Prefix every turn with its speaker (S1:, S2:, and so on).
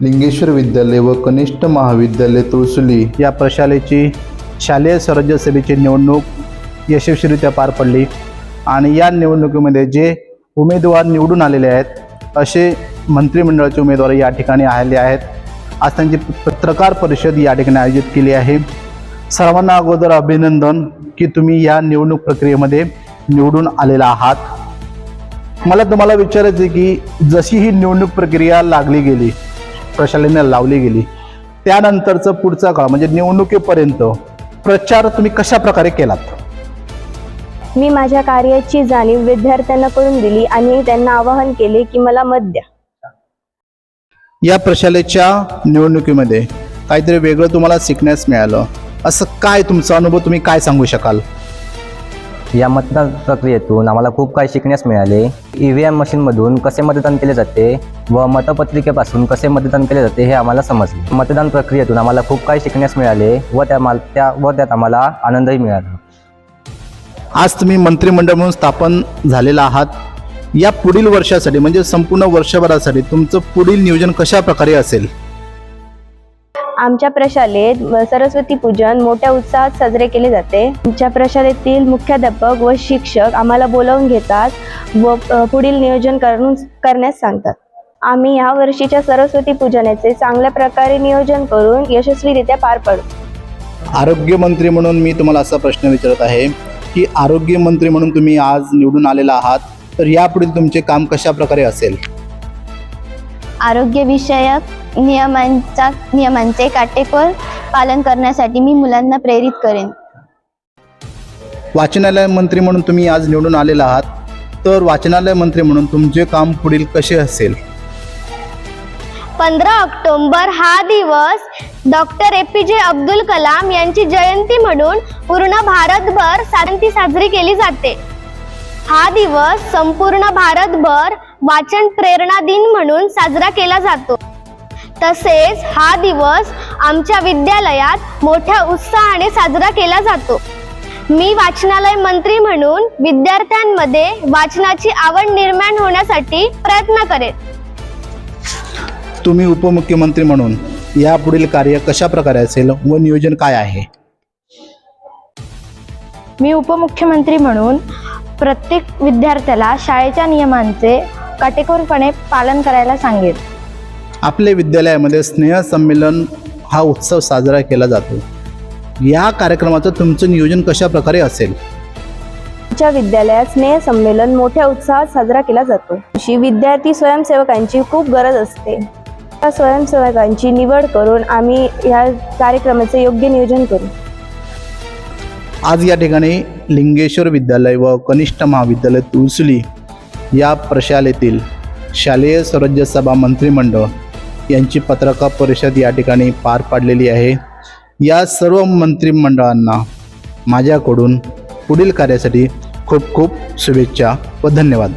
S1: लिंगेश्वर विद्यालय व कनिष्ठ महाविद्यालय तुळसुली या प्रशालेची शालेय स्वराज्य सभेची निवडणूक यशस्वीरित्या पार पडली. आणि या निवडणुकीमध्ये जे उमेदवार निवडून आलेले आहेत असे मंत्रिमंडळाचे उमेदवार या ठिकाणी आलेले आहेत. आज त्यांची पत्रकार परिषद या ठिकाणी आयोजित केली आहे. सर्वांना अगोदर अभिनंदन की तुम्ही या निवडणूक प्रक्रियेमध्ये निवडून आलेला आहात. मला तुम्हाला विचारायचं आहे की जशी ही निवडणूक प्रक्रिया लागली गेली प्रशालेने लावली गेली. त्यानंतरचं पुढचा काळ म्हणजे निवडणुकीपर्यंत प्रचार तुम्ही कशा प्रकारे केलात?
S2: मी माझ्या कार्याची जाणीव विद्यार्थ्यांना करून दिली आणि त्यांना आवाहन केले की मला मत द्या.
S1: या प्रशालेच्या निवडणुकीमध्ये काहीतरी वेगळं तुम्हाला शिकण्यास मिळालं. असं काय तुमचा अनुभव तुम्ही काय सांगू शकाल?
S3: या मतदान प्रक्रियेतून आम्हाला खूप काही शिकण्यास मिळाले. ई व्ही एम मशीनमधून कसे मतदान केले जाते व मतपत्रिकेपासून कसे मतदान केले जाते हे आम्हाला समजले. मतदान प्रक्रियेतून आम्हाला खूप काही शिकण्यास मिळाले व त्या माल त्या व त्यात आम्हाला आनंदही मिळाला.
S1: आज तुम्ही मंत्रिमंडळ म्हणून स्थापन झालेला आहात. या पुढील वर्षासाठी म्हणजे संपूर्ण वर्षभरासाठी तुमचं पुढील नियोजन कशा प्रकारे असेल?
S2: आमच्या प्रशालेत सरस्वती पूजन मोठ्या उत्साहात साजरे केले जाते. आमच्या प्रशालेतील मुख्याध्यापक व शिक्षक आम्हाला बोलावून घेतात व पुढील नियोजन करून करण्यास सांगतात. आम्ही या वर्षीच्या सरस्वती पूजनाचे चांगल्या प्रकारे नियोजन करून यशस्वीरित्या पार पाडू.
S1: आरोग्यमंत्री म्हणून मी तुम्हाला असा प्रश्न विचारत आहे की आरोग्यमंत्री म्हणून तुम्ही आज निवडून आलेला आहात तर यापुढील तुमचे काम कशा प्रकारे असेल?
S4: आरोग्यविषयक नियमांचा नियमांचे काटेकोर पालन करण्यासाठी मी मुलांना प्रेरित करेन.
S1: वाचनालय मंत्री म्हणून तुम्ही आज निवडून आलेला आहात. तर वाचनालय मंत्री म्हणून तुमचे काम पुढील कसे असेल?
S4: पंधरा ऑक्टोंबर हा दिवस डॉक्टर ए पी जे अब्दुल कलाम यांची जयंती म्हणून पूर्ण भारतभर साजरी केली जाते. हा दिवस संपूर्ण भारतभर वाचन प्रेरणा दिन म्हणून साजरा केला जातो. तसेच हा दिवस आमच्या विद्यालयात मोठ्या उत्साहाने साजरा केला जातो. मी वाचनालय मंत्री म्हणून विद्यार्थ्यांमध्ये वाचनाची आवड निर्माण होण्यासाठी प्रयत्न करेन.
S1: तुम्ही उपमुख्यमंत्री म्हणून यापुढील कार्य कशा प्रकारे असेल व नियोजन काय आहे?
S2: मी उपमुख्यमंत्री म्हणून प्रत्येक विद्यार्थ्याला शाळेच्या नियमांचे काटेकोरपणे पालन करायला सांगेन
S1: आपल्या विद्यालयामध्ये स्नेहसंमेलन हा उत्सव साजरा केला जातो. या कार्यक्रमाचं तुमचं नियोजन कशा प्रकारे असेल?
S2: आमच्या विद्यालयात स्नेह संमेलन मोठ्या उत्साहात साजरा केला जातो. अशी विद्यार्थी स्वयंसेवकांची खूप गरज असते. त्या स्वयंसेवकांची निवड करून आम्ही ह्या कार्यक्रमाचे योग्य नियोजन करू.
S1: आज या ठिकाणी लिंगेश्वर विद्यालय व कनिष्ठ महाविद्यालय तुळसुली या प्रशालेतील शालेय स्वराज्य सभा मंत्रिमंडळ यांची पत्रकार परिषद या ठिकाणी पार पाडलेली आहे. या सर्व मंत्रिमंडळांना माझ्याकडून पुढील कार्यासाठी खूप खूप शुभेच्छा व धन्यवाद.